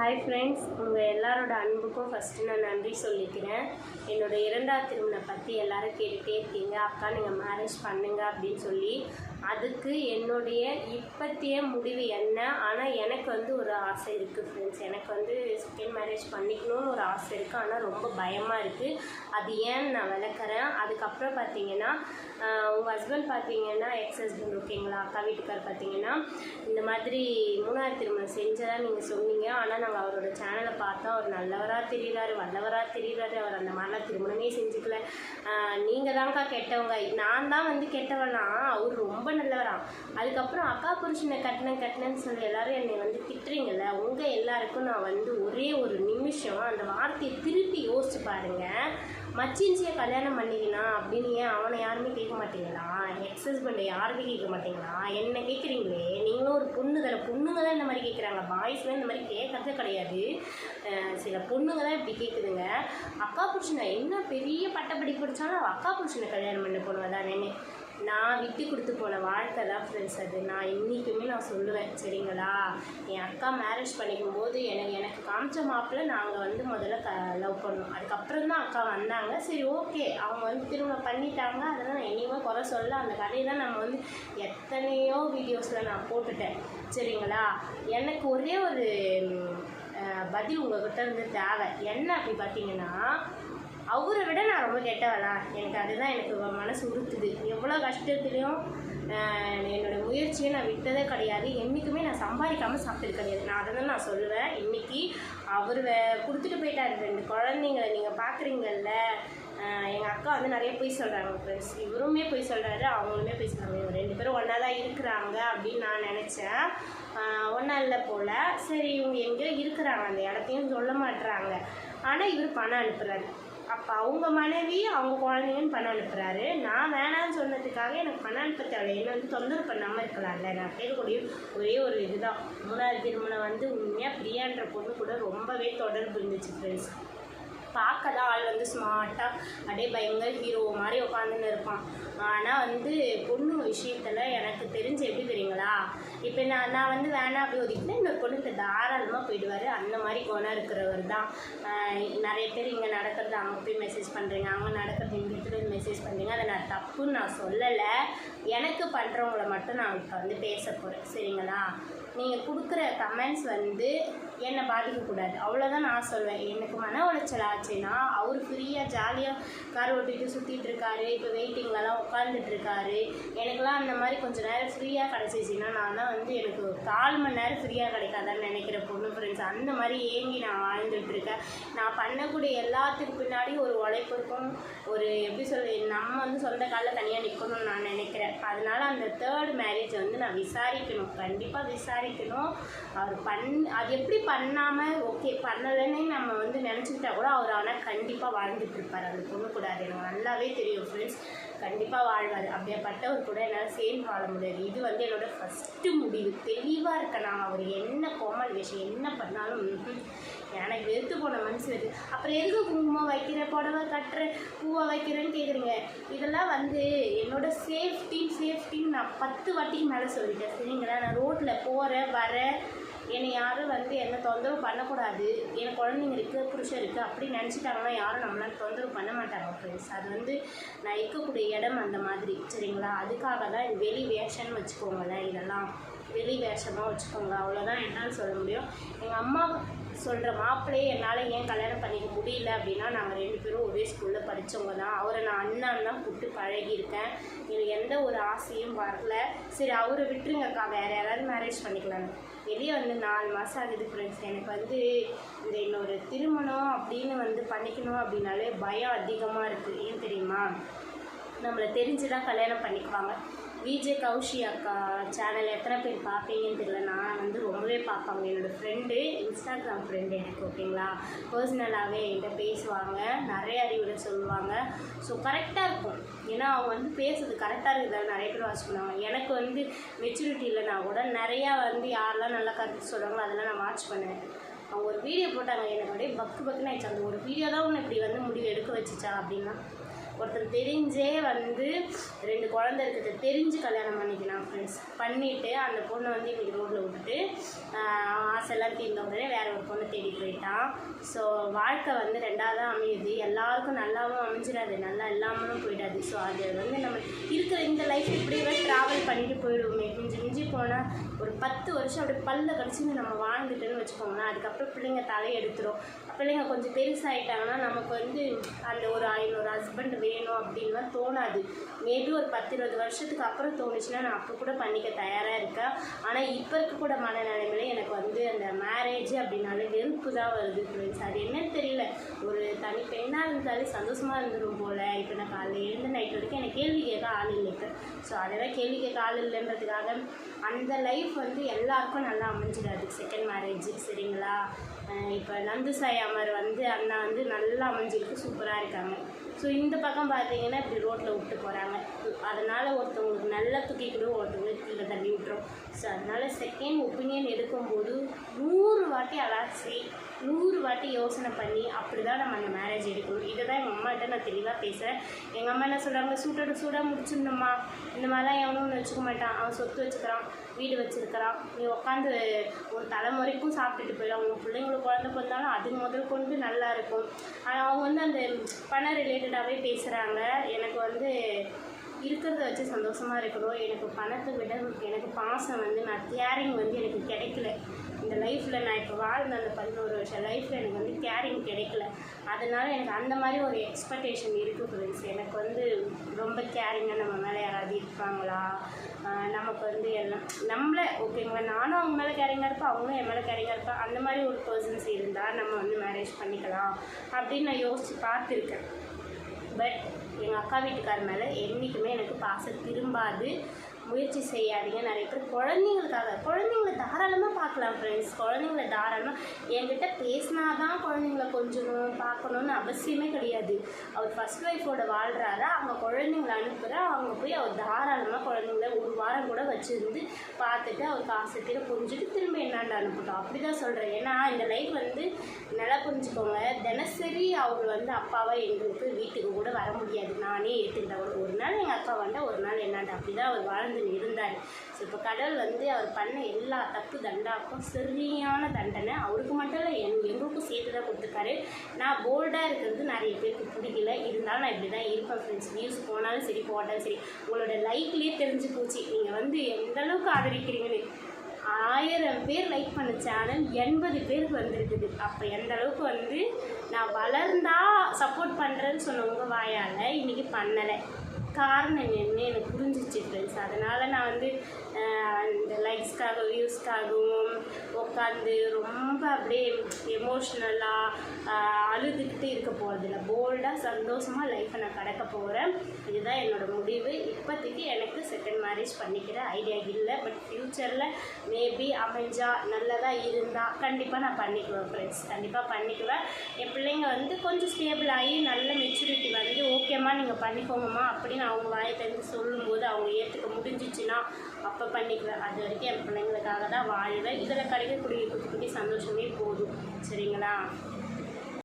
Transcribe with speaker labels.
Speaker 1: Hi friends உங்கள் எல்லாரோட அன்புக்கும் ஃபஸ்ட்டு நான் நன்றி சொல்லிக்கிறேன். என்னோட இரண்டாவது திருமணம் பற்றி எல்லோரும் கேட்டுகிட்டே இருக்கீங்க. அக்கா நீங்கள் மேரேஜ் பண்ணுங்க அப்படின்னு சொல்லி. அதுக்கு என்னுடைய இப்பத்திய முடிவு என்ன? ஆனால் எனக்கு வந்து ஒரு ஆசை இருக்குது ஃப்ரெண்ட்ஸ் எனக்கு வந்து செகண்ட் மேரேஜ் பண்ணிக்கணும்னு ஒரு ஆசை இருக்குது ஆனால் ரொம்ப பயமாக இருக்குது அது ஏன்னு நான் விளக்குறேன்? அதுக்கப்புறம் பார்த்தீங்கன்னா உங்கள் ஹஸ்பண்ட் பார்த்தீங்கன்னா எக்ஸ் ஹஸ்பண்ட் ஓகேங்களா அக்கா வீட்டுக்கார் பார்த்தீங்கன்னா இந்த மாதிரி மூணாவது திருமணம் செஞ்சதாக நீங்கள் சொன்னீங்க. ஆனால் நான் நாங்கள் அவரோட சேனலை பார்த்தா அவர் நல்லவராக தெரிகிறாரு வல்லவராக தெரிகிறாரு அவர் அந்த மாதிரிலாம் திருமணமே செஞ்சுக்கல. நீங்கள் தான்க்கா கெட்டவங்க. நான் தான் வந்து கெட்டவனா? அவர் ரொம்ப நல்லவராம் அதுக்கப்புறம் அக்கா புருஷனை கட்டினேன் கட்டினேன்னு சொல்லி எல்லாரும் என்னை வந்து திட்டுறீங்கள உங்கள் எல்லாருக்கும் நான் வந்து ஒரே ஒரு நிமிஷம் அந்த வார்த்தையை திருப்பி யோசிச்சு பாருங்க. மச்சின்ஸியை கல்யாணம் பண்ணிக்கினா அப்படின்னு ஏன் அவனை யாருமே கேட்க மாட்டீங்களா? எக்ஸ் ஹஸ்பண்டை யாருமே கேட்க மாட்டீங்களா? என்ன கேட்குறீங்களே? நீங்களும் ஒரு பொண்ணு தானே பொண்ணுங்க தான் இந்த மாதிரி கேட்குறாங்க. பாய்ஸ்லாம் இந்த மாதிரி கேட்கறதே கிடையாது. சில பொண்ணுங்க தான் இப்படி கேட்குதுங்க. அக்கா புருஷனை என்ன பெரிய பட்டப்படி படித்தாலும் அக்கா புருஷனை கல்யாணம் பண்ண பொண்ணு தானே நான் விட்டு கொடுத்து போன வாழ்க்கை தான் ஃப்ரெண்ட்ஸ் அது. நான் இன்றைக்குமே நான் சொல்லுவேன் சரிங்களா? என் அக்கா மேரேஜ் பண்ணிக்கும் போது எனக்கு எனக்கு காமிச்ச மாப்பிள்ள நாங்கள் வந்து முதல்ல க லவ் பண்ணோம். அதுக்கப்புறம் தான் அக்கா வந்தாங்க. சரி ஓகே அவங்க வந்து திரும்ப பண்ணிட்டாங்க. அதெல்லாம் நான் என்னையுமே குறை சொல்ல அந்த கதையை தான் நம்ம வந்து எத்தனையோ வீடியோஸில் நான் போட்டுட்டேன். சரிங்களா? எனக்கு ஒரே ஒரு பதில் உங்ககிட்ட இருந்து தேவை. என்ன அப்படி பார்த்தீங்கன்னா அவரை விட நான் ரொம்ப கெட்டவளா. எனக்கு அதுதான் எனக்கு மனசு உறுத்துது. எவ்வளோ கஷ்டத்துலேயும் என்னோட முயற்சியை நான் விட்டதே கிடையாது. என்றைக்குமே நான் சம்பாதிக்காமல் சாப்பிட்டது கிடையாது. நான் அதை தான் நான் சொல்லுவேன். இன்னைக்கு அவர் கொடுத்துட்டு போயிட்டார். ரெண்டு குழந்தைங்கள நீங்கள் பார்க்குறீங்கல்ல எங்கள் அக்கா வந்து நிறைய பொய் சொல்கிறாங்க ஃப்ரெண்ட்ஸ் இவருமே பொய் சொல்கிறாரு அவங்களுமே போய் சொல்கிறாங்க இவங்க ரெண்டு பேரும் ஒன்றா தான் இருக்கிறாங்க அப்படின்னு நான் நினச்சேன். ஒன்றா இல்லை போல். சரி இவங்க எங்கேயோ இருக்கிறாங்க. அந்த இடத்தையும் சொல்ல மாட்டுறாங்க ஆனால் இவர் பணம் அனுப்புகிறாரு அப்போ அவங்க மனைவி அவங்க குழந்தைங்கன்னு பணம் அனுப்புகிறாரு நான் வேணாம்னு சொன்னதுக்காக எனக்கு பணம் அனுப்ப தேவை என்ன வந்து தொந்தரவு பண்ணாமல் இருக்கலாம்ல. நான் கேட்கக்கூடிய ஒரே ஒரு இதுதான். மூணாவது திருமணம் வந்து உண்மையாக பிரியான்ற பொண்ணு கூட ரொம்பவே தொடர்பு இருந்துச்சு ஃப்ரெண்ட்ஸ் பார்க்க தான் ஆள் வந்து ஸ்மார்ட்டாக அப்படியே பயங்கர ஹீரோ மாதிரி உட்காந்துன்னு இருப்பான். ஆனால் வந்து பொண்ணு விஷயத்தில் எனக்கு தெரிஞ்சு எப்படி தெரியுங்களா? இப்போ நான் நான் வந்து வேணாம் அப்படி ஒதுக்கினா இன்னொரு பொண்ணு தாராளமாக போயிடுவார். அந்த மாதிரி குணம் இருக்கிறவர் தான். நிறைய பேர் இங்கே நடக்கிறது அங்கே போய் மெசேஜ் பண்ணுறீங்க அங்கே நடக்கிறது இங்கே இடத்துல மெசேஜ் பண்ணுறீங்க அதை நான் தப்புன்னு நான் சொல்லலை. எனக்கு பண்ணுறவங்கள மட்டும் நான் இப்போ வந்து பேச போகிறேன் சரிங்களா? நீங்கள் கொடுக்குற கமெண்ட்ஸ் வந்து என்னை பாதிக்கக்கூடாது அவ்வளோதான் நான் சொல்வேன். எனக்கு மன உளைச்சல் ஆச்சுன்னா அவர் ஃப்ரீயாக ஜாலியாக கார் ஓட்டிட்டு சுற்றிட்டு இருக்காரு. இப்போ வெயிட்டிங்லலாம் உட்காந்துட்டு இருக்காரு. எனக்குலாம் அந்த மாதிரி கொஞ்சம் நேரம் ஃப்ரீயாக கிடச்சிச்சின்னா நான் தான் வந்து எனக்கு கால் மணி நேரம் ஃப்ரீயாக கிடைக்காதான்னு நினைக்கிற பொண்ணு ஃப்ரெண்ட்ஸ் அந்த மாதிரி ஏங்கி நான் வாழ்ந்துட்டு இருக்கேன். நான் பண்ணக்கூடிய எல்லாத்துக்கு பின்னாடி ஒரு உழைப்பு இருக்கும். ஒரு எப்படி சொல்ல நம்ம வந்து சொந்த காலில் தனியாக நிற்கணும்னு நான் நினைக்கிறேன். அதனால அந்த தேர்ட் மேரேஜ் வந்து நான் விசாரிக்கணும். கண்டிப்பாக விசாரிக்கணும். அவர் பண் அது எப்படி பண்ணாமல் ஓகே பண்ணலைன்னு நம்ம வந்து நினச்சிக்கிட்டா கூட அவர் ஆனால் கண்டிப்பாக வாழ்ந்துட்டு இருப்பார். அந்த பொண்ணு கூட அது எனக்கு நல்லாவே தெரியும் ஃப்ரெண்ட்ஸ் கண்டிப்பாக வாழ்வார். அப்படியேப்பட்டவர் கூட என்னால் சேர்ந்து வாழ முடியாது. இது வந்து என்னோட ஃபஸ்ட்டு முடிவு. தெளிவாக இருக்கேன் நான் அவர் என்ன கோமல் விஷயம் என்ன பண்ணாலும் எனக்கு வெறுத்து போன மனசு வருது அப்புறம் எதுக்கு குங்குமம் வைக்கிற புடவை கட்டுற பூவை வைக்கிறேன்னு கேட்குறீங்க இதெல்லாம் வந்து என்னோட சேஃப்டி சேஃப்டின்னு நான் பத்து வாட்டிக்கு மேலே சொல்லிட்டேன். சரிங்களா? நான் ரோட்டில் போகிறேன் வரேன். என்னை யாரும் வந்து என்ன தொந்தரவு பண்ணக்கூடாது. என் குழந்தைங்க இருக்குது புருஷன் இருக்குது அப்படி நினச்சிட்டாங்கன்னா யாரும் நம்மளால தொந்தரவு பண்ண மாட்டாங்க ஃப்ரெண்ட்ஸ் அது வந்து நான் இருக்கக்கூடிய இடம் அந்த மாதிரி சரிங்களா? அதுக்காக தான் வெளி வேஷன்னு வச்சுக்கோங்களேன் இதெல்லாம். வெளி வேஷமாக வச்சுக்கோங்க அவ்வளோதான் என்னால் சொல்ல முடியும். எங்கள் அம்மா சொல்கிற மாப்பிள்ளையே என்னால் ஏன் கல்யாணம் பண்ணிக்க முடியல அப்படின்னா நாங்கள் ரெண்டு பேரும் ஒரே ஸ்கூலில் படித்தவங்க தான். அவரை நான் அண்ணன் தான் கூப்பிட்டு பழகியிருக்கேன். எனக்கு எந்த ஒரு ஆசையும் வரல. சரி அவரை விட்டுருங்கக்கா. வேறு யாராவது மேரேஜ் பண்ணிக்கலான்னு வெளியே வந்து நாலு மாதம் ஆகுது ஃப்ரெண்ட்ஸ் எனக்கு வந்து இந்த இன்னொரு திருமணம் அப்படின்னு வந்து பண்ணிக்கணும் அப்படின்னாலே பயம் அதிகமாக இருக்குது ஏன் தெரியுமா? நம்மளை தெரிஞ்சு தான் கல்யாணம் பண்ணிக்குவாங்க. விஜே கௌஷி அக்கா சேனல் எத்தனை பேர் பார்ப்பீங்கன்னு தெரியல. நான் வந்து ரொம்பவே பார்ப்பாங்க. என்னோடய ஃப்ரெண்டு இன்ஸ்டாகிராம் ஃப்ரெண்டு எனக்கு ஓகேங்களா பர்சனலாகவே என்கிட்ட பேசுவாங்க. நிறைய அறிவுரை சொல்லுவாங்க. ஸோ கரெக்டாக இருக்கும். ஏன்னா அவங்க வந்து பேசுறது கரெக்டாக இருக்குதா நிறைய பேர் வாட்ச் பண்ணுவாங்க. எனக்கு வந்து மெச்சூரிட்டி இல்லைனா கூட நிறையா வந்து யாரெல்லாம் நல்லா கருத்து சொல்கிறாங்களோ அதெல்லாம் நான் வாட்ச் பண்ணுவேன். அவங்க ஒரு வீடியோ போட்டாங்க. எனக்கு அப்படியே பக்கு பக்குன்னு ஆயிடுச்சு. அந்த ஒரு வீடியோ தான் ஒன்று இப்படி வந்து முடிவு எடுக்க வச்சுச்சா அப்படின்னா? ஒருத்தர் தெரிஞ்சே வந்து ரெண்டு குழந்தை இருக்கிறது தெரிஞ்சு கல்யாணம் பண்ணிக்கலாம் ஃப்ரெண்ட்ஸ் பண்ணிவிட்டு அந்த பொண்ணை வந்து இன்னைக்கு ரோட்டில் விட்டுட்டு ஆசைலாம் தீர்ந்த உடனே வேறு ஒரு பொண்ணை தேடி போயிட்டான். ஸோ வாழ்க்கை வந்து ரெண்டாவது அமையுது. எல்லாருக்கும் நல்லாவும் அமைஞ்சிடாது. நல்லா இல்லாமலும் போயிடாது. ஸோ அது வந்து நம்ம இருக்கிற இந்த லைஃப் இப்படியே ட்ராவல் பண்ணிட்டு போயிடுவோமே. மிஞ்சி மிஞ்சி போனால் ஒரு பத்து வருஷம் அப்படி பல்ல கடிச்சுன்னு நம்ம வாழ்ந்துட்டோன்னு வச்சுக்கோங்களேன். அதுக்கப்புறம் பிள்ளைங்க தலையெடுத்துரும். பிள்ளைங்க கொஞ்சம் பெருசாகிட்டாங்கன்னா நமக்கு வந்து அந்த ஒரு ஐநூறு ஹஸ்பண்ட் அப்படின்லாம் தோணாது. மேபி ஒரு பத்து இருபது வருஷத்துக்கு அப்புறம் தோணுச்சுன்னா நான் அப்போ கூட பண்ணிக்க தயாராக இருக்கேன் ஆனால் இப்போ இருக்கக்கூட மனநிலைமையில எனக்கு வந்து அந்த மேரேஜ் அப்படின்னாலே வெறுப்பு தான் வருது ஃப்ரெண்ட்ஸ் அது என்னன்னு தெரியல. ஒரு தனி பெண்ணாக இருந்தாலே சந்தோஷமாக இருந்துடும் போல். இப்போ நான் காலையில் எழுந்து நைட் வரைக்கும் எனக்கு கேள்வி கேட்க ஆள் இல்லை இப்போ. ஸோ அதெல்லாம் கேள்வி கேட்க ஆள் இல்லைன்றதுக்காக அந்த லைஃப் வந்து எல்லாருக்கும் நல்லா அமைஞ்சிடாது. செகண்ட் மேரேஜ் சரிங்களா? இப்போ நந்து சாய் அமர் வந்து அண்ணா வந்து நல்லா அமைஞ்சிருக்கு சூப்பராக இருக்காங்க. ஸோ இந்த பக்கம் பார்த்தீங்கன்னா இப்படி ரோட்டில் விட்டு போகிறாங்க அதனால் ஒருத்தவங்களுக்கு நல்லா தூக்கி கூட ஒருத்தவங்களுக்கு கீழே தள்ளி விட்டுரும். ஸோ அதனால் செகண்ட் ஒப்பீனியன் எடுக்கும்போது நூறு வாட்டி அலாசி நூறு வாட்டி யோசனை பண்ணி அப்படி தான் நம்ம அந்த மேரேஜ் எடுக்கணும். இதை தான் எங்கள் அம்மாகிட்ட நான் தெளிவாக பேசுகிறேன் எங்கள் அம்மா என்ன சொல்கிறாங்க சூட்டோட சூடாக முடிச்சிருந்தோம்மா இந்த மாதிரிலாம் எவனும் ஒன்று வச்சுக்க மாட்டான். அவன் சொத்து வச்சுக்கிறான் வீடு வச்சுருக்கிறான். நீ உட்காந்து ஒரு தலைமுறைக்கும் சாப்பிட்டுட்டு போயிடும் அவங்க பிள்ளைங்களுக்கு குழந்தை பிறந்தாலும் அது முதல் கொண்டு நல்லா இருக்கும். ஆனால் அவங்க வந்து அந்த பண ரிலேட்டடாகவே பேசுகிறாங்க எனக்கு வந்து இருக்கிறத வச்சு சந்தோஷமாக இருக்கணும் எனக்கு பணத்தை விட எனக்கு பாசம் வந்து நான் கேரிங் வந்து எனக்கு கிடைக்கல. இந்த லைஃப்பில் நான் இப்போ வாழ்ந்த அந்த பதினோரு வருஷம் லைஃப்பில் எனக்கு வந்து கேரிங் கிடைக்கல. அதனால எனக்கு அந்த மாதிரி ஒரு எக்ஸ்பெக்டேஷன் இருக்குது ஃப்ரெண்ட்ஸ் எனக்கு வந்து ரொம்ப கேரிங்காக நம்ம மேலே யாராவது இருப்பாங்களா? நமக்கு வந்து எல்லாம் நம்மள ஓகேங்களா நானும் அவங்க மேலே கேரிங்காக இருப்பேன் அவங்களும் என் மேலே கேரிங்காக இருப்பேன். அந்த மாதிரி ஒரு பர்சன்ஸ் இருந்தால் நம்ம வந்து மேரேஜ் பண்ணிக்கலாம் அப்படின்னு நான் யோசித்து பார்த்துருக்கேன். பட் எங்கள் அக்கா வீட்டுக்கார் மேலே என்றைக்குமே எனக்கு பாசம் திரும்பாது. முயற்சி செய்யாதீங்க. நிறைய பேர் குழந்தைங்களுக்காக குழந்தைங்கள தாராளமாக பார்க்கலாம் ஃப்ரெண்ட்ஸ் குழந்தைங்கள தாராளமாக என்கிட்ட பேசினா தான் குழந்தைங்கள கொஞ்சணும் பார்க்கணுன்னு அவசியமே கிடையாது. அவர் ஃபர்ஸ்ட் ஒய்ஃபோட வாழ்கிறாரு அவங்க குழந்தைங்கள அனுப்புகிற அவங்க போய் அவர் தாராளமாக குழந்தைங்கள ஒரு வாரம் கூட வச்சுருந்து பார்த்துட்டு அவர் காசு தீர புரிஞ்சுட்டு திரும்ப என்னாண்டு அனுப்பட்டும். அப்படி தான் சொல்கிறேன் ஏன்னா இந்த லைஃப் வந்து நல்லா புரிஞ்சுக்கோங்க. தினசரி அவர் வந்து அப்பாவை எங்களுக்கு வீட்டுக்கு கூட வர முடியாது. நானே ஏற்றுக்கிட்டேன் ஒரு ஒரு நாள் எங்கள் அக்கா வந்தால் ஒரு நாள் என்னாண்டு அப்படி தான் அவர் வாழ்ந்து இருந்தார். ஸோ இப்போ கடவுள் வந்து அவர் பண்ண எல்லா தப்பு தண்டாக்கும். சரியான தண்டனை. அவருக்கு மட்டும் இல்லை எங் எங்களுக்கும் சேர்த்து தான் கொடுத்துருக்காரு. நான் போல்டாக இருக்கிறது நிறைய பேருக்கு பிடிக்கல. இருந்தாலும் நான் இப்படி தான் இருப்பேன் ஃப்ரெண்ட்ஸ் வியூஸ் போனாலும் சரி போட்டாலும் சரி. உங்களோட லைக்லேயே தெரிஞ்சு போச்சு. நீங்கள் வந்து எந்தளவுக்கு ஆதரிக்கிறீங்கன்னு ஆயிரம் பேர் லைக் பண்ண சேனல் எண்பது பேருக்கு வந்திருக்குது. அப்போ எந்த அளவுக்கு வந்து நான் வளர்ந்தா சப்போர்ட் பண்ணுறேன்னு சொன்ன உங்கள் வாயால் இன்றைக்கி பண்ணலை. காரணம் என்ன எனக்கு புரிஞ்சிச்சு ஃப்ரெண்ட்ஸ் அதனால் நான் வந்து இந்த லைக்ஸ்க்காக வியூஸ்க்காகவும் உட்காந்து ரொம்ப அப்படியே எமோஷ்னலாக அழுதுகிட்டு இருக்க போகிறதில்ல போல்டாக சந்தோஷமாக லைஃப்பை நான் கடக்க போகிறேன் இதுதான் என்னோட முடிவு. இப்போதைக்கு எனக்கு செகண்ட் மேரேஜ் பண்ணிக்கிற ஐடியா இல்லை. பட் ஃப்யூச்சரில் மேபி அமைஞ்சா நல்லதாக இருந்தால் கண்டிப்பாக நான் பண்ணிக்குவேன் ஃப்ரெண்ட்ஸ் கண்டிப்பாக பண்ணிக்குவேன். என் பிள்ளைங்க வந்து கொஞ்சம் ஸ்டேபிள் ஆகி நல்ல மெச்சூரிட்டி வந்து ஓகேம்மா நீங்கள் பண்ணிக்கோங்கம்மா அப்படின்னு அவங்க வாயை திறந்து சொல்லும்போது அவங்க ஏற்றுக்க முடிஞ்சிச்சுன்னா அப்போ பண்ணிக்குவேன். அது வரைக்கும் என் பிள்ளைங்களுக்காக தான் வாழ்வேன். இதில் கிடைக்கக்கூடிய குட்டி குட்டி சந்தோஷமே போதும். சரிங்களா?